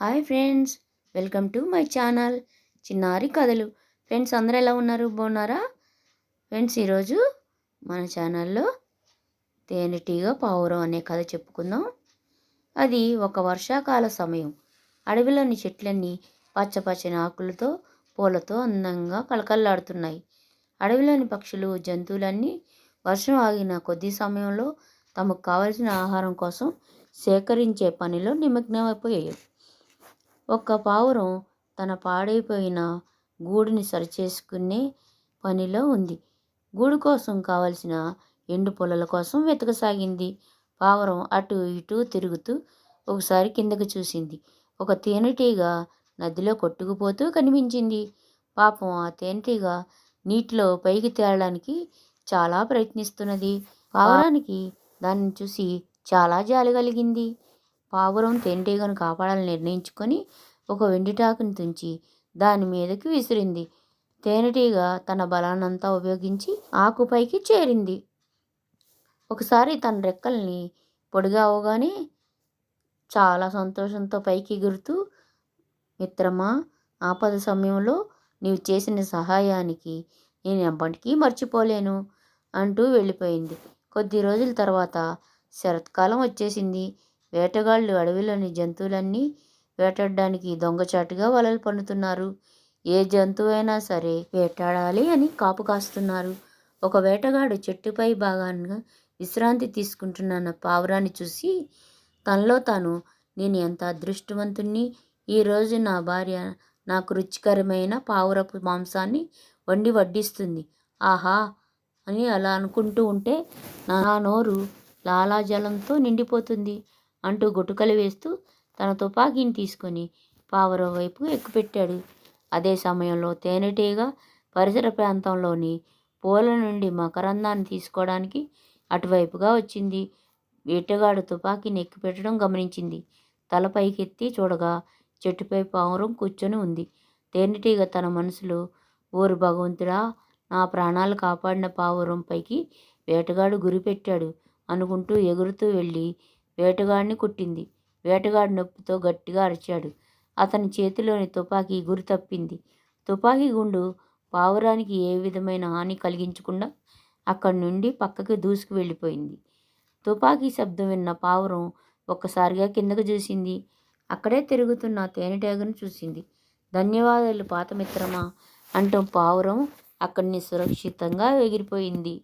Hi friends welcome to my channel. చిన్నారి కథలు. Friends అందరూ ఎలా ఉన్నారు? బాగున్నారా? ఫ్రెండ్స్ ఈరోజు మన ఛానల్లో తేనెటీగ పావురం అనే కథ చెప్పుకుందాం. అది ఒక వర్షాకాల సమయం. అడవిలోని చెట్లన్నీ పచ్చపచ్చని ఆకులతో పూలతో అందంగా కలకల్లాడుతున్నాయి అడవిలోని పక్షులు జంతువులన్నీ వర్షం ఆగిన కొద్ది సమయంలో తమకు కావలసిన ఆహారం కోసం సేకరించే పనిలో నిమగ్నమైపోయాయి. ఒక్క పావురం తన పాడైపోయిన గూడుని సరిచేసుకునే పనిలో ఉంది. గూడు కోసం కావలసిన ఎండు పొలల కోసం వెతకసాగింది. పావురం అటు ఇటు తిరుగుతూ ఒకసారి కిందకు చూసింది. ఒక తేనెటీగ నదిలో కొట్టుకుపోతూ కనిపించింది. పాపం ఆ తేనెటీగ నీటిలో పైకి తేలడానికి చాలా ప్రయత్నిస్తున్నది. పావురానికి దాన్ని చూసి చాలా జాలి కలిగింది. పావురం తేనెటీగను కాపాడాలని నిర్ణయించుకొని ఒక వెండిటాకుని తుంచి దాని మీదకి విసిరింది. తేనెటీగ తన బలాన్నంతా ఉపయోగించి ఆకుపైకి చేరింది. ఒకసారి తన రెక్కల్ని పొడిగా అవగానే చాలా సంతోషంతో పైకి ఎగురుతూ మిత్రమా ఆపద సమయంలో నీవు చేసిన సహాయానికి నేను ఎప్పటికీ మర్చిపోలేను అంటూ వెళ్ళిపోయింది. కొద్ది రోజుల తర్వాత శరత్కాలం వచ్చేసింది. వేటగాళ్ళు అడవిలోని జంతువులన్నీ వేటాడడానికి దొంగచాటుగా వలలు పన్నుతున్నారు. ఏ జంతువైనా సరే వేటాడాలి అని కాపు కాస్తున్నారు. ఒక వేటగాడు చెట్టుపై భాగాన్ని విశ్రాంతి తీసుకుంటున్న పావురాన్ని చూసి తనలో తాను నేను ఎంత అదృష్టవంతుణ్ణి? ఈరోజు నా భార్య నాకు రుచికరమైన పావురపు మాంసాన్ని వండి వడ్డిస్తుంది. ఆహా! అని అలా అనుకుంటూ ఉంటే నా నోరు లాలాజలంతో నిండిపోతుంది. అంటూ గుటుకలు వేస్తూ తన తుపాకీని తీసుకొని పావురం వైపు ఎక్కుపెట్టాడు. అదే సమయంలో తేనెటీగ పరిసర ప్రాంతంలోని పూల నుండి మకరందాన్ని తీసుకోవడానికి అటువైపుగా వచ్చింది. వేటగాడు తుపాకీని ఎక్కుపెట్టడం గమనించింది. తల పైకెత్తి చూడగా చెట్టుపై పావురం కూర్చొని ఉంది. తేనెటీగ తన మనసులో ఓరు భగవంతుడా నా ప్రాణాలు కాపాడిన పావురం పైకి వేటగాడు గురిపెట్టాడు అనుకుంటూ ఎగురుతూ వెళ్ళి వేటగాడిని కుట్టింది. వేటగాడి నొప్పితో గట్టిగా అరిచాడు. అతని చేతిలోని తుపాకీ గురి తప్పింది. తుపాకీ గుండు పావురానికి ఏ విధమైన హాని కలిగించకుండా అక్కడి నుండి పక్కకి దూసుకు వెళ్ళిపోయింది. తుపాకీ శబ్దం విన్న పావురం ఒక్కసారిగా కిందకు చూసింది. అక్కడే తిరుగుతున్న తేనెటీగను చూసింది. ధన్యవాదాలు పాత మిత్రమా అంటూ పావురం అక్కడిని సురక్షితంగా ఎగిరిపోయింది.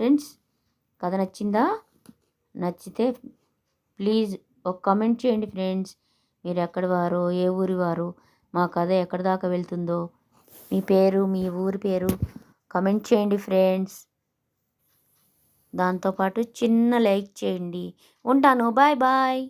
ఫ్రెండ్స్ కథ నచ్చిందా? నచ్చితే ప్లీజ్ ఒక కమెంట్ చేయండి ఫ్రెండ్స్. మీరు ఎక్కడి వారు? ఏ ఊరి వారు? మా కథ ఎక్కడి దాకా వెళ్తుందో? మీ పేరు మీ ఊరి పేరు కమెంట్ చేయండి ఫ్రెండ్స్. దాంతోపాటు చిన్న లైక్ చేయండి. ఉంటాను. Bye bye.